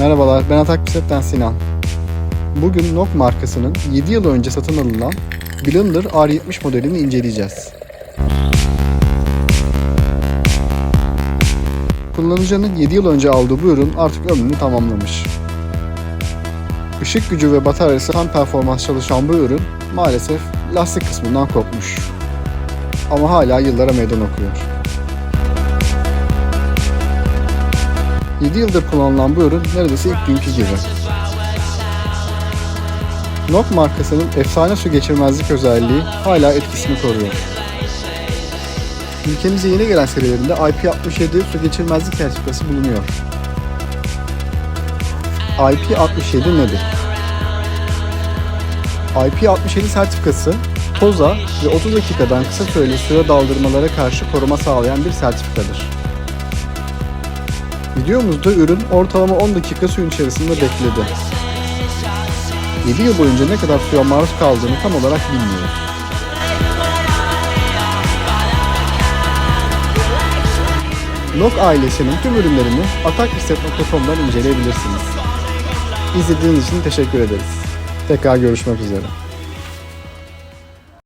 Merhabalar, ben Atak Bisiklet'ten Sinan. Bugün Nok markasının 7 yıl önce satın alınan Blender R70 modelini inceleyeceğiz. Kullanıcının 7 yıl önce aldığı bu ürün artık ömrünü tamamlamış. Işık gücü ve bataryası tam performans çalışan bu ürün maalesef lastik kısmından kopmuş. Ama hala yıllara meydan okuyor. 7 yıldır kullanılan bu ürün neredeyse ilk günkü gibi. Nok markasının efsane su geçirmezlik özelliği hala etkisini koruyor. Ülkemize yeni gelen serilerinde IP67 su geçirmezlik sertifikası bulunuyor. IP67 nedir? IP67 sertifikası toza ve 30 dakikadan kısa süreli suya daldırmalara karşı koruma sağlayan bir sertifikadır. Videomuzda ürün ortalama 10 dakika suyun içerisinde bekledi. 7 yıl boyunca ne kadar suya maruz kaldığını tam olarak bilmiyoruz. Lok ailesinin tüm ürünlerini atakbisiklet.com'dan inceleyebilirsiniz. İzlediğiniz için teşekkür ederiz. Tekrar görüşmek üzere.